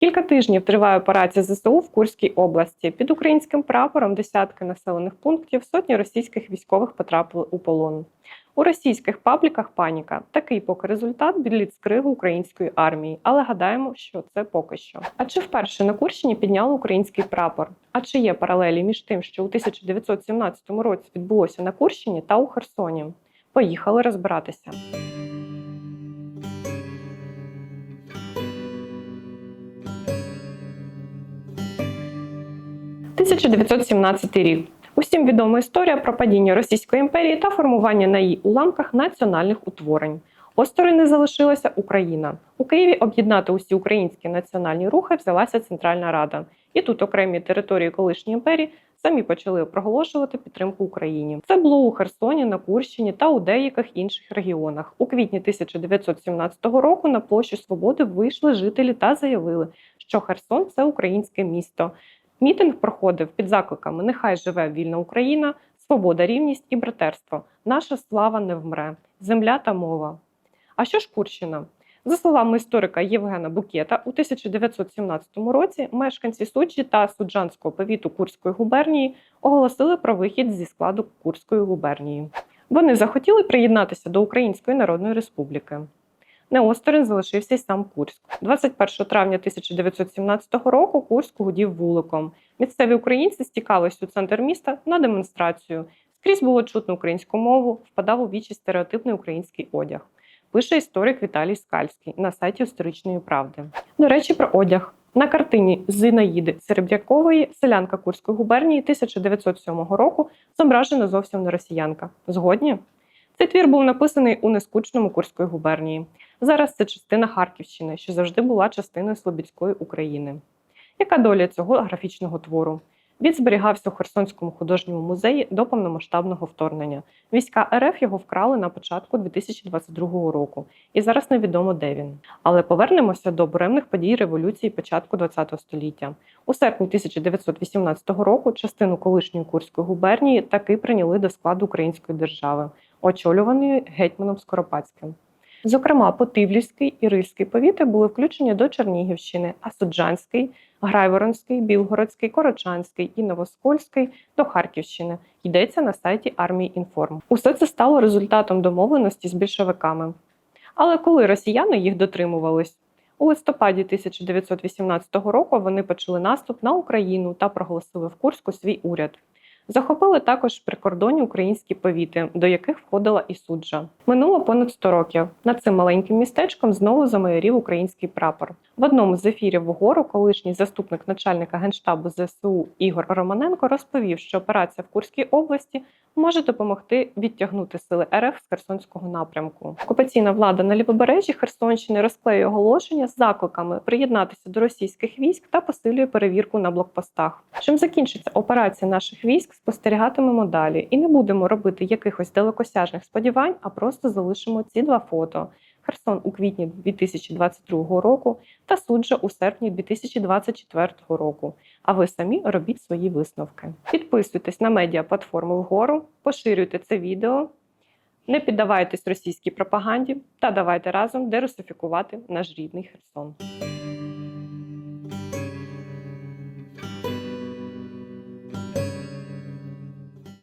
Кілька тижнів триває операція ЗСУ в Курській області. Під українським прапором десятки населених пунктів, сотні російських військових потрапили у полон. У російських пабліках паніка. Такий поки результат бліцкригу української армії. Але гадаємо, що це поки що. А чи вперше на Курщині підняли український прапор? А чи є паралелі між тим, що у 1917 році відбулося на Курщині та у Херсоні? Поїхали розбиратися. 1917 рік. Усім відома історія про падіння Російської імперії та формування на її уламках національних утворень. Осторонь не залишилася Україна. У Києві об'єднати усі українські національні рухи взялася Центральна Рада. І тут окремі території колишньої імперії самі почали проголошувати підтримку Україні. Це було у Херсоні, на Курщині та у деяких інших регіонах. У квітні 1917 року на площу Свободи вийшли жителі та заявили, що Херсон це українське місто. Мітинг проходив під закликами Нехай живе вільна Україна, свобода, рівність і братерство. Наша слава не вмре, земля та мова. А що ж Курщина? За словами історика Євгена Букета, у 1917 році мешканці суджі та суджанського повіту Курської губернії оголосили про вихід зі складу Курської губернії. Вони захотіли приєднатися до Української Народної Республіки. Неосторонь залишився й сам Курськ. 21 травня 1917 року Курськ гудів вуликом. Місцеві українці стікались у центр міста на демонстрацію. Скрізь було чутно українську мову, впадав у вічі стереотипний український одяг. Пише історик Віталій Скальський на сайті Історичної правди. До речі, про одяг. На картині Зинаїди Серебрякової селянка Курської губернії 1907 року зображена зовсім не росіянка. Згодні? Цей твір був написаний у нескучному Курської губернії. Зараз це частина Харківщини, що завжди була частиною Слобідської України. Яка доля цього графічного твору? Він зберігався у Херсонському художньому музеї до повномасштабного вторгнення. Війська РФ його вкрали на початку 2022 року, і зараз невідомо, де він. Але повернемося до буремних подій революції початку ХХ століття. У серпні 1918 року частину колишньої Курської губернії таки прийняли до складу української держави, очолюваної гетьманом Скоропадським. Зокрема, Потивлівський і Рильський повіти були включені до Чернігівщини, а Суджанський, Грайворонський, Білгородський, Корочанський і Новоскольський до Харківщини. Йдеться на сайті армії Інформ. Усе це стало результатом домовленості з більшовиками. Але коли росіяни їх дотримувались? У листопаді 1918 року вони почали наступ на Україну та проголосили в Курську свій уряд. Захопили також прикордонні українські повіти, до яких входила і суджа. Минуло понад 100 років. Над цим маленьким містечком знову замайорів український прапор. В одному з ефірів вгору колишній заступник начальника генштабу ЗСУ Ігор Романенко розповів, що операція в Курській області може допомогти відтягнути сили РФ з Херсонського напрямку. Окупаційна влада на лівобережжі Херсонщини розклеює оголошення з закликами приєднатися до російських військ та посилює перевірку на блокпостах. Чим закінчиться операція наших військ, спостерігатимемо далі і не будемо робити якихось далекосяжних сподівань, а просто залишимо ці два фото. Херсон у квітні 2022 року та суджа у серпні 2024 року. А ви самі робіть свої висновки. Підписуйтесь на медіаплатформу вгору, поширюйте це відео, не піддавайтесь російській пропаганді та давайте разом дерусифікувати наш рідний Херсон.